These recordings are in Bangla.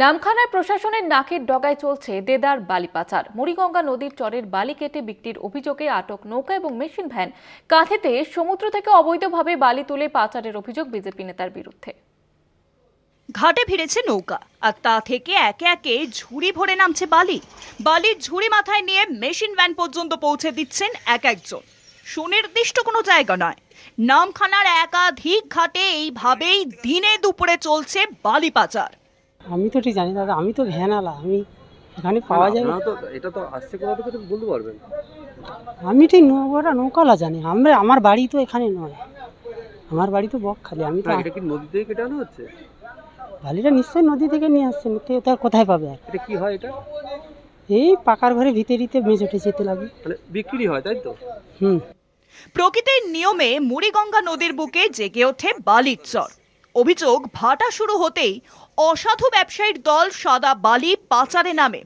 নামখানায় প্রশাসনের নাকের ডগায় চলছে দেদার বালি পাচার। মুড়িগঙ্গা নদীর চরের বালি কেটে বিক্রির অভিযোগে আটক নৌকা এবং মেশিন ভ্যান। কাঁথেতে সমুদ্র থেকে অবৈধভাবে বালি তুলে পাচারের অভিযোগ বিজেপি নেতার বিরুদ্ধে। ঘাটে ফিরেছে নৌকা, আর তা থেকে একে একে ঝুড়ি ভরে নামছে বালি। বালির ঝুড়ি মাথায় নিয়ে মেশিন ভ্যান পর্যন্ত পৌঁছে দিচ্ছেন এক একজন। সুনির্দিষ্ট কোনো জায়গা নয়। নামখানার একাধিক ঘাটে এইভাবেই দিনে দুপুরে চলছে বালি পাচার। আমি তো ঠিক জানি দাদা আমি তো ভ্যানালা আমি এখানে পাওয়া যাবে আপনারা তো এটা তো আসছে কোথা থেকে বলতে পারবেন আমি ঠিক নৌকাটা নৌকালা জানি আমরা আমার বাড়ি তো এখানে নয়। আমার বাড়ি তো বকখালি আমি তো এটা কি নদী থেকে কেটে আনা হচ্ছে? বালিটা নিশ্চয়ই নদী থেকে নিয়ে আসছে নদী তো আর কোথায় পাবে আর? এটা কি হয় এটা? এই পাকার ঘরে ভিতরিতে মেজোটে যেতে লাগে। মানে বিক্রি হয় তাই তো? হুম। প্রকৃতির নিয়মে মুড়িগঙ্গা নদীর বুকে জেগে ওঠে বালির চর। অভিযোগ, ভাটা শুরু হতেই অসাধু ব্যবসায়ীর দল সাদা বালি পাচারে নামে।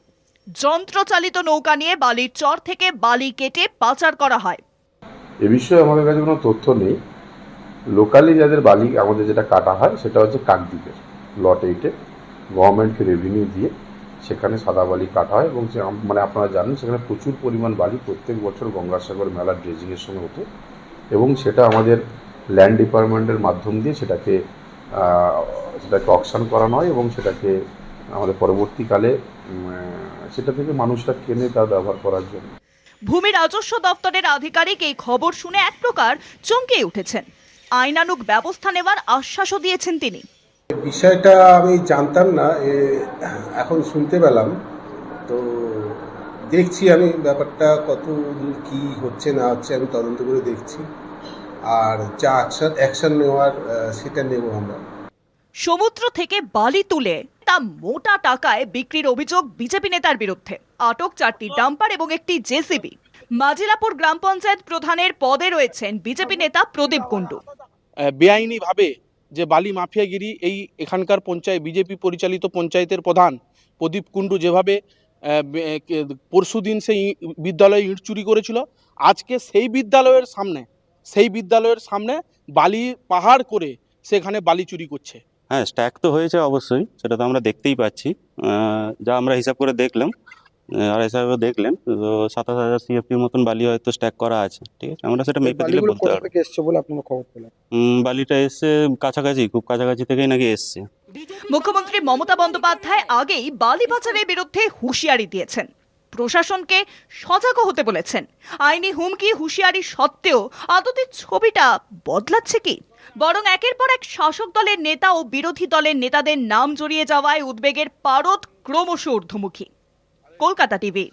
যন্ত্রচালিত নৌকা নিয়ে বালির চর থেকে বালি কেটে পাচার করা হয়। এ বিষয়ে আমাদের কাছে কোনো তথ্য নেই। লোকালি যাদের বালি আমাদের যেটা কাটা হয়, সেটা হচ্ছে কাকদ্বীপের লট এইটে গভর্নমেন্টকে রেভিনিউ দিয়ে সেখানে সাদা বালি কাটা হয় এবং আম- মানে আপনারা জানেন, সেখানে প্রচুর পরিমাণ বালি প্রত্যেক বছর গঙ্গাসাগর মেলার ড্রেজিংয়ের সময় ওঠে এবং সেটা আমাদের ল্যান্ড ডিপার্টমেন্টের মাধ্যম দিয়ে সেটাকে সেটাকে অকশন করানো হয় এবং সেটাকে আমাদের পরবর্তীকালে সেটা থেকে মানুষরা কেনে তার ব্যবহার করার জন্য। ভূমি রাজস্ব দপ্তরের আধিকারিক এই খবর শুনে এক প্রকার চমকে উঠেছেন। আইনানুগ ব্যবস্থা নেওয়ার আশ্বাসও দিয়েছেন তিনি। বিষয়টা আমি জানতাম না এ, এখন শুনতে পেলাম। তো দেখছি আমি ব্যাপারটা কত কী হচ্ছে না হচ্ছে আমি তদন্ত করে দেখছি। আর যা অ্যাকশন অ্যাকশন নেওয়ার সেটা নেব আমরা। সমুদ্র থেকে বালি তুলে তা মোটা টাকায় বিক্রির অভিযোগ বিজেপি নেতার বিরুদ্ধে। আটক চারটি ডাম্পার এবং একটি জেসিবি। মাজিলাপুর গ্রাম পঞ্চায়েত প্রধানের পদে রয়েছেন বিজেপি নেতা প্রদীপ কুণ্ডু বেআইনিভাবে যে বালি মাফিয়াগিরি এই এখানকার পঞ্চায়েত বিজেপি পরিচালিত পঞ্চায়েতের প্রধান প্রদীপ কুণ্ডু যেভাবে পরশু দিন সেই বিদ্যালয়ে ইট চুরি করেছিল আজকে সেই বিদ্যালয়ের সামনে সেই বিদ্যালয়ের সামনে বালি পাহাড় করে সেখানে বালি চুরি করছে। হ্যাঁ স্ট্যাক তো হয়েছে অবশ্যই সেটা তো আমরা দেখতেই পাচ্ছি। যা আমরা হিসাব করে দেখলাম আর হিসাবে দেখলেন তো সাতাশ হাজার সিএফটির মতন বালি হয়তো স্ট্যাক করা আছে ঠিক আছে? আমরা সেটা মেপে দিলে বলতে পারব। এসছে বলে আপনারা খবর পেলেন? বালিটা এসছে কাছাকাছি খুব কাছাকাছি থেকেই নাকি এসছে। মুখ্যমন্ত্রী মমতা বন্দ্যোপাধ্যায় আগেই বালি পাচারের বিরুদ্ধে হুঁশিয়ারি দিয়েছেন। প্রশাসনকে সজাগ হতে বলেছেন। আইনি হুমকি, হুঁশিয়ারি সত্ত্বেও আদতে ছবিটা বদলাচ্ছে কি? বরং একের পর এক শাসক দলের নেতা ও বিরোধী দলের নেতাদের নাম জড়িয়ে যাওয়ায় উদ্বেগের পারদ ক্রমশ ঊর্ধ্বমুখী। কলকাতা টিভি